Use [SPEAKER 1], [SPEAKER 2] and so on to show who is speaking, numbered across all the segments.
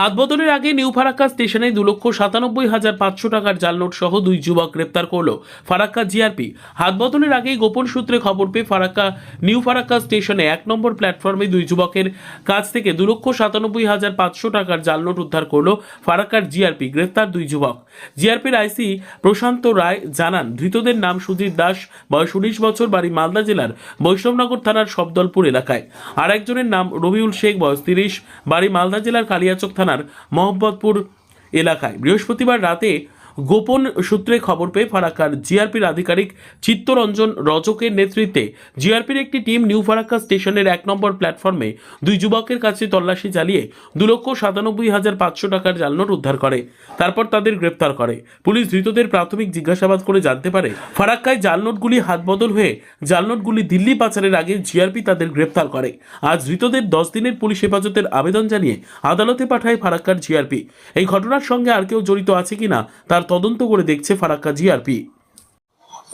[SPEAKER 1] হাত বদলের আগে নিউ ফারাক্কা স্টেশনে দু লক্ষ সাতানব্বই হাজার পাঁচশো টাকার জাল নোট সহ দুই যুবক গ্রেপ্তার করল ফারাক্কা জিআরপি। হাত বদলের আগেই গোপন সূত্রে খবর পেয়ে ফারাক্কা, নিউ ফারাক্কা স্টেশনে এক নম্বর প্ল্যাটফর্মে দুই যুবকের কাছ থেকে দু লক্ষ সাতানব্বই হাজার পাঁচশো টাকার জাল নোট উদ্ধার করল ফারাক্কার জিআরপি গ্রেপ্তার দুই যুবক। জিআরপির আইসি প্রশান্ত রায় জানান, ধৃতদের নাম সুধীর দাস, বয়স উনিশ বছর, বাড়ি মালদা জেলার বৈষ্ণবনগর থানার শবদলপুর এলাকায়। আর একজনের নাম রবিউল শেখ, বয়স তিরিশ, বাড়ি মালদা জেলার কালিয়াচক থানার মোহাম্মদপুর এলাকায়। বৃহস্পতিবার রাতে গোপন সূত্রে খবর পেয়ে ফারাক্কার জিআরপির আধিকারিক চিত্তরঞ্জন রজকের নেতৃত্বে জিআরপির একটি টিম নিউ ফারাক্কা স্টেশনের এক নম্বর প্ল্যাটফর্মে দুই যুবকের কাছে তল্লাশি চালিয়ে দু লক্ষ সাতানব্বই হাজার পাঁচশো টাকার জালনোট উদ্ধার করে। তারপর তাদের গ্রেপ্তার করে। পুলিশ ধৃতদের প্রাথমিক জিজ্ঞাসাবাদ করে জানতে পারে, ফারাক্কায় জাল নোটগুলি হাত বদল হয়ে জালনোটগুলি দিল্লি পাচারের আগে জিআরপি তাদের গ্রেপ্তার করে। আজ ধৃতদের দশ দিনের পুলিশ হেফাজতের আবেদন জানিয়ে আদালতে পাঠায় ফারাক্কার জিআরপি। এই ঘটনার সঙ্গে আর কেউ জড়িত আছে কিনা তার তদন্ত করে দেখছে ফারাক্কা জিআরপি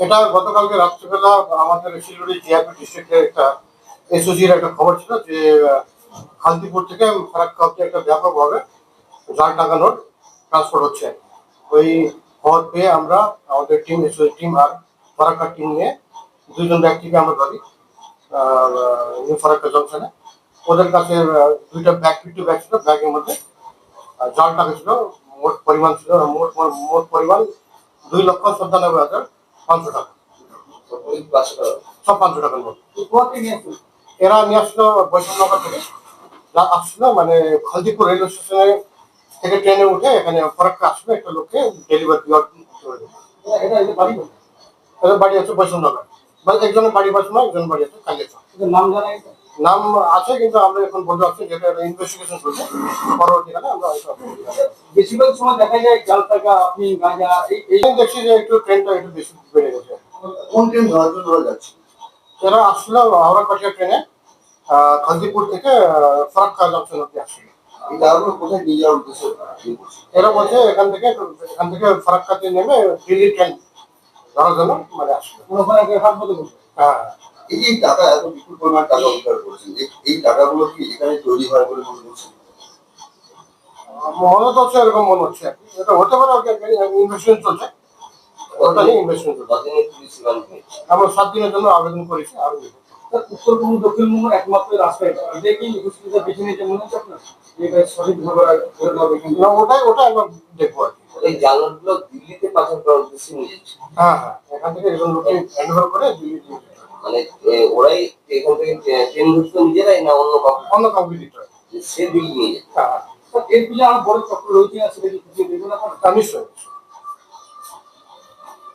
[SPEAKER 2] এটা গতকালকে রাত্রিবেলা আমাদের শিলিগুড়ি জিআরপি ডিস্ট্রিক্টের একটা এসওজির একটা খবর ছিল যে খালদিপুর থেকে ফারাক্কা অব্দি একটা ব্যাপকভাবে জাল টাকা নোট ট্রান্সফার হচ্ছে। ওই খবর পেয়ে আমরা আমাদের টিম এসওজি টিম আর ফারাক্কা টিম নিয়ে দুইজন ব্যক্তিকে আমরা ধরি নিউ ফারাক্কা জংশনে ওদের কাছে দুইটা ব্যাগ ফিফটি ব্যাগ ছিল ব্যাগের মধ্যে জাল টাকা ছিল। মোট পরিমাণ ছিল, মোট মোট পরিমাণ দুই লক্ষ সত্তানব্বই হাজার পাঁচশো টাকা। সব পাঁচশো টাকার নোট এরা নিয়ে আসলো বৈষ্ণবনগর থেকে। যা আসলো মানে খলদিপুর রেলওয়ে স্টেশনে থেকে ট্রেনে উঠে এখানে ফরাক্কা আসলো একটা লোককে ডেলিভারি করে দেবে এদের বাড়ি আছে বৈষ্ণবনগর মানে একজনের বাড়ি বৈষ্ণব, একজনের বাড়ি আছে কালিয়াচক।
[SPEAKER 3] নাম জানা?
[SPEAKER 2] নাম আছে কিন্তু আমরা এখন বলতে পারছি যেটা ইনভেস্টিগেশন চলছে পরবর্তীকালে আমরা হয়তো
[SPEAKER 3] বেশিরভাগ সময় দেখা যায় জাল টাকা আপনি গাঁজা এই
[SPEAKER 2] দেখছি যে একটু ট্রেনটা একটু বেশি বেড়ে গেছে।
[SPEAKER 4] কোন ট্রেন ধরার জন্য ওরা যাচ্ছে?
[SPEAKER 2] এরা আসলো হাওড়া পাটিয়া ট্রেনে খালদিপুর থেকে ফরাক্কা জংশন অব্দি
[SPEAKER 4] এই কোথায় নিয়ে যাওয়ার উদ্দেশ্য?
[SPEAKER 2] এরা বলছে এখান থেকে এখান থেকে ফারাক্কাতে নেমে দিল্লি ট্রেন ধরার জন্য মানে আসলো
[SPEAKER 3] ওখানে।
[SPEAKER 2] হ্যাঁ।
[SPEAKER 4] এই যে টাকা এত বিপুল পরিমাণ টাকা উদ্ধার করেছেন এই- টাকাগুলো কি এখানে তৈরি হয় বলে মনে করছেন
[SPEAKER 2] মনে তো হচ্ছে এরকম মনে হচ্ছে। এটা হতে পারে ইনভেস্টমেন্ট চলছে। ওটা নিয়ে ইনভেস্টমেন্ট চলছে।
[SPEAKER 4] কতদিনের পুলিশ রিমান্ড পেয়েছে?
[SPEAKER 2] আমরা সাত দিনের জন্য আবেদন করেছি
[SPEAKER 3] আরও উত্তরবঙ্গ দক্ষিণবঙ্গ একমাত্র রাস্তা এটা। কি নিখোঁজকৃত বেছে নিতে মনে হচ্ছে আপনার? এটা সঠিকভাবে
[SPEAKER 2] না ওটাই দেখব আর
[SPEAKER 4] এই জালগুলো দিল্লিতে পাচার করার উদ্দেশ্যে নিয়ে
[SPEAKER 2] হ্যাঁ হ্যাঁ। এখান থেকে একজন লোককে হ্যান্ড করে দিল্লি নিয়ে যেতে হবে।
[SPEAKER 4] মানে ওরাই এখান থেকে ট্রেন নিজেরাই না অন্য কাউকে?
[SPEAKER 2] অন্য কাউকে দিতে হয়
[SPEAKER 4] সে দিল্লি নিয়ে
[SPEAKER 2] হ্যাঁ হ্যাঁ।
[SPEAKER 3] এর পিছনে আমার বড় চক্র রয়েছে না সেটা কি খুঁজে দেখবেন আপনার
[SPEAKER 2] তা নিশ্চয়ই।